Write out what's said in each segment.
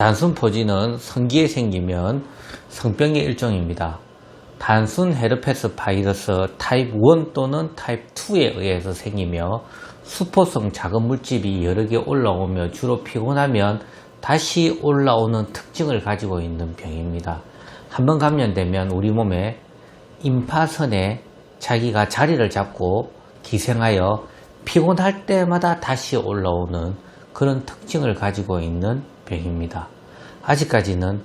단순 포진은 성기에 생기면 성병의 일종입니다. 단순 헤르페스 바이러스 타입 1 또는 타입 2에 의해서 생기며 수포성 작은 물집이 여러 개 올라오며 주로 피곤하면 다시 올라오는 특징을 가지고 있는 병입니다. 한번 감염되면 우리 몸에 임파선에 자기가 자리를 잡고 기생하여 피곤할 때마다 다시 올라오는 그런 특징을 가지고 있는 병입니다. 아직까지는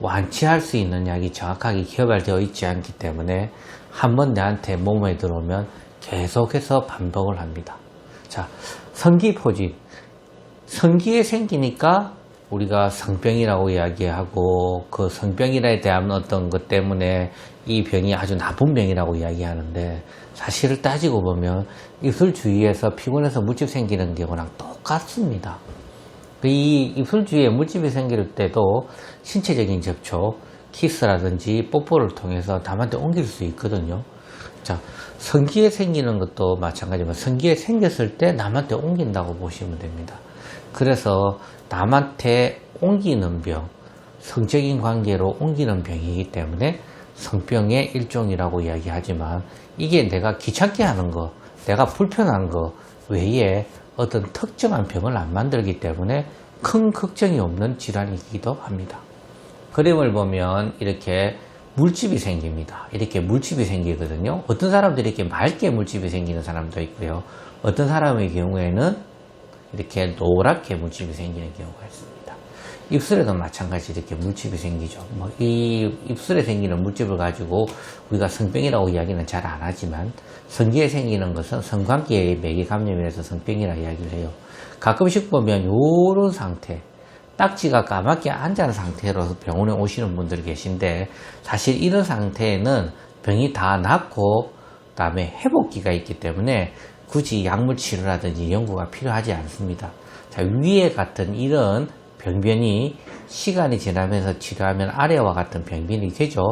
완치할 수 있는 약이 정확하게 개발되어 있지 않기 때문에 한 번 내한테 몸에 들어오면 계속해서 반복을 합니다. 자, 성기포진. 성기에 생기니까 우리가 성병이라고 이야기하고 그 성병이라에 대한 어떤 것 때문에 이 병이 아주 나쁜 병이라고 이야기하는데 사실을 따지고 보면 입술 주위에서 피곤해서 물집 생기는 경우랑 똑같습니다. 이 입술 주위에 물집이 생길 때도 신체적인 접촉, 키스라든지 뽀뽀를 통해서 남한테 옮길 수 있거든요. 자, 성기에 생기는 것도 마찬가지지만 성기에 생겼을 때 남한테 옮긴다고 보시면 됩니다. 그래서 남한테 옮기는 병, 성적인 관계로 옮기는 병이기 때문에 성병의 일종이라고 이야기하지만 이게 내가 귀찮게 하는 거, 내가 불편한 거 외에 어떤 특정한 병을 안 만들기 때문에 큰 걱정이 없는 질환이기도 합니다. 그림을 보면 이렇게 물집이 생깁니다. 이렇게 물집이 생기거든요. 어떤 사람들이 이렇게 맑게 물집이 생기는 사람도 있고요. 어떤 사람의 경우에는 이렇게 노랗게 물집이 생기는 경우가 있습니다. 입술에도 마찬가지 이렇게 물집이 생기죠. 뭐 이 입술에 생기는 물집을 가지고 우리가 성병이라고 이야기는 잘 안 하지만 성기에 생기는 것은 성관계의 매개 감염이라서 성병이라 이야기를 해요. 가끔씩 보면 이런 상태, 딱지가 까맣게 앉은 상태로 병원에 오시는 분들 계신데 사실 이런 상태에는 병이 다 낫고 그다음에 회복기가 있기 때문에 굳이 약물 치료라든지 연구가 필요하지 않습니다. 자, 위에 같은 이런 병변이 시간이 지나면서 치료하면 아래와 같은 병변이 되죠.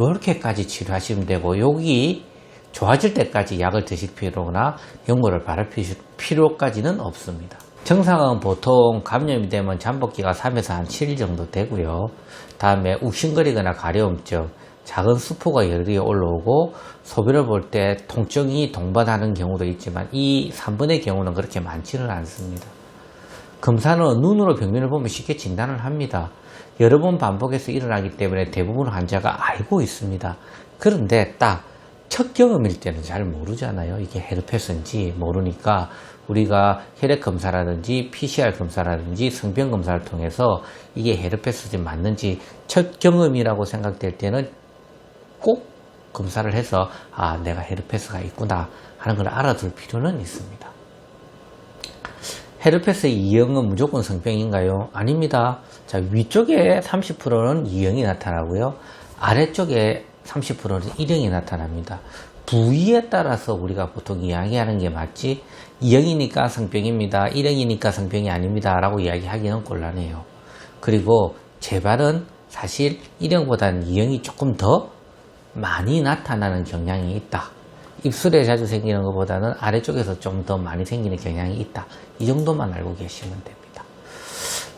이렇게까지 치료하시면 되고 여기 좋아질 때까지 약을 드실 필요나 연고를 바를 필요까지는 없습니다. 정상은 보통 감염이 되면 잠복기가 3에서 한 7일 정도 되고요. 다음에 욱신거리거나 가려움증, 작은 수포가 개 올라오고 소변을 볼 때 통증이 동반하는 경우도 있지만 이 3번의 경우는 그렇게 많지는 않습니다. 검사는 눈으로 병변을 보면 쉽게 진단을 합니다. 여러 번 반복해서 일어나기 때문에 대부분 환자가 알고 있습니다. 그런데 딱 첫 경험일 때는 잘 모르잖아요. 이게 헤르페스인지 모르니까 우리가 혈액 검사라든지 PCR 검사라든지 성병 검사를 통해서 이게 헤르페스인지 맞는지 첫 경험이라고 생각될 때는 꼭 검사를 해서 아 내가 헤르페스가 있구나 하는 걸 알아둘 필요는 있습니다. 헤르페스의 이형은 무조건 성병인가요? 아닙니다. 자, 위쪽에 30%는 이형이 나타나고요. 아래쪽에 30%는 일형이 나타납니다. 부위에 따라서 우리가 보통 이야기하는 게 맞지, 2형이니까 성병입니다. 1형이니까 성병이 아닙니다. 라고 이야기하기는 곤란해요. 그리고 재발은 사실 1형보다는 2형이 조금 더 많이 나타나는 경향이 있다. 입술에 자주 생기는 것보다는 아래쪽에서 좀 더 많이 생기는 경향이 있다. 이 정도만 알고 계시면 됩니다.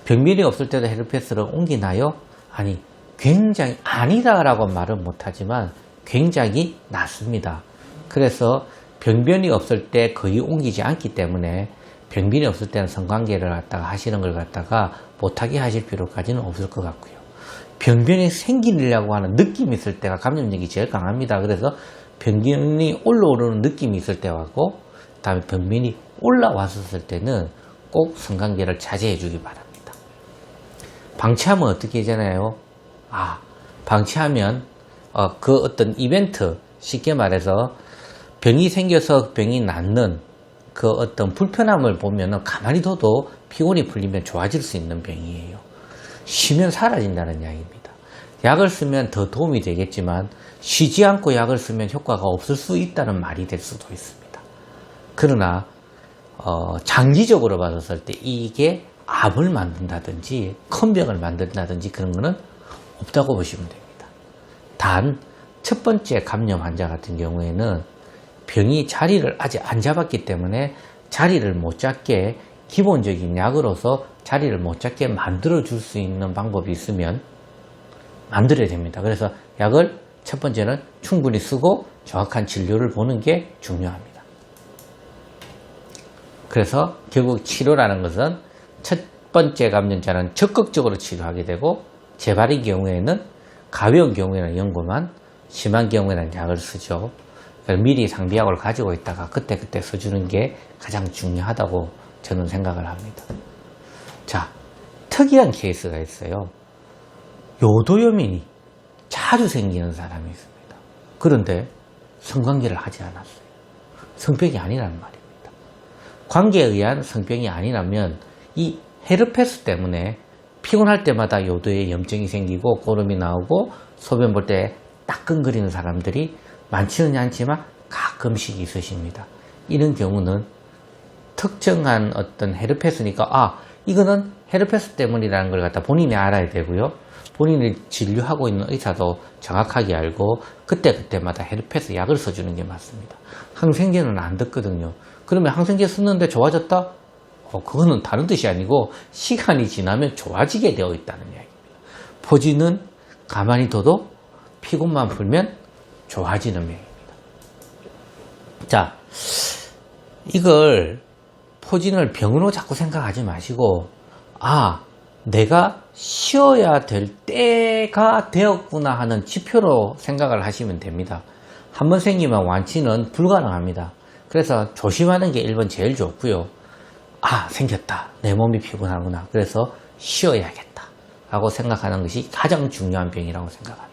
병변이 없을 때도 헤르페스를 옮기나요? 아니, 굉장히 아니다라고 말은 못하지만 굉장히 낮습니다. 그래서 병변이 없을 때 거의 옮기지 않기 때문에 병변이 없을 때는 성관계를 갖다가 하시는 걸 갖다가 못하게 하실 필요까지는 없을 것 같고요. 병변이 생기려고 하는 느낌이 있을 때가 감염력이 제일 강합니다. 그래서 병변이 올라오르는 느낌이 있을 때하고 다음에 병변이 올라왔었을 때는 꼭 성관계를 자제해 주기 바랍니다. 방치하면 어떻게 되잖아요? 아, 방치하면 어, 그 어떤 이벤트 쉽게 말해서 병이 생겨서 병이 낫는 그 어떤 불편함을 보면 가만히 둬도 피곤이 풀리면 좋아질 수 있는 병이에요. 쉬면 사라진다는 이야기입니다. 약을 쓰면 더 도움이 되겠지만 쉬지 않고 약을 쓰면 효과가 없을 수 있다는 말이 될 수도 있습니다. 그러나 어, 장기적으로 봤을 때 이게 암을 만든다든지 큰 병을 만든다든지 그런 거는 없다고 보시면 됩니다. 단 첫 번째 감염 환자 같은 경우에는 병이 자리를 아직 안 잡았기 때문에 자리를 못 잡게 기본적인 약으로서 자리를 못 잡게 만들어 줄 수 있는 방법이 있으면 만들어야 됩니다. 그래서 약을 첫 번째는 충분히 쓰고 정확한 진료를 보는 게 중요합니다. 그래서 결국 치료라는 것은 첫 번째 감염자는 적극적으로 치료하게 되고 재발의 경우에는 가벼운 경우에는 연고만 심한 경우에는 약을 쓰죠. 미리 상비약을 가지고 있다가 그때그때 써주는 게 가장 중요하다고 저는 생각을 합니다. 자, 특이한 케이스가 있어요. 요도요민이 자주 생기는 사람이 있습니다. 그런데 성관계를 하지 않았어요. 성병이 아니라는 말입니다. 관계에 의한 성병이 아니라면 이 헤르페스 때문에 피곤할 때마다 요도에 염증이 생기고 고름이 나오고 소변 볼 때 따끔거리는 사람들이 많지는 않지만 가끔씩 있으십니다. 이런 경우는 특정한 어떤 헤르페스니까 아 이거는 헤르페스 때문이라는 걸 갖다 본인이 알아야 되고요. 본인이 진료하고 있는 의사도 정확하게 알고 그때그때마다 헤르페스 약을 써주는 게 맞습니다. 항생제는 안 듣거든요. 그러면 항생제 쓰는데 좋아졌다? 어, 그거는 다른 뜻이 아니고 시간이 지나면 좋아지게 되어 있다는 이야기입니다. 포진은 가만히 둬도 피곤만 풀면 좋아지는 병입니다. 자, 이걸 포진을 병으로 자꾸 생각하지 마시고, 아, 내가 쉬어야 될 때가 되었구나 하는 지표로 생각을 하시면 됩니다. 한번 생기면 완치는 불가능합니다. 그래서 조심하는 게 1번 제일 좋고요. 아, 생겼다. 내 몸이 피곤하구나. 그래서 쉬어야겠다. 라고 생각하는 것이 가장 중요한 병이라고 생각합니다.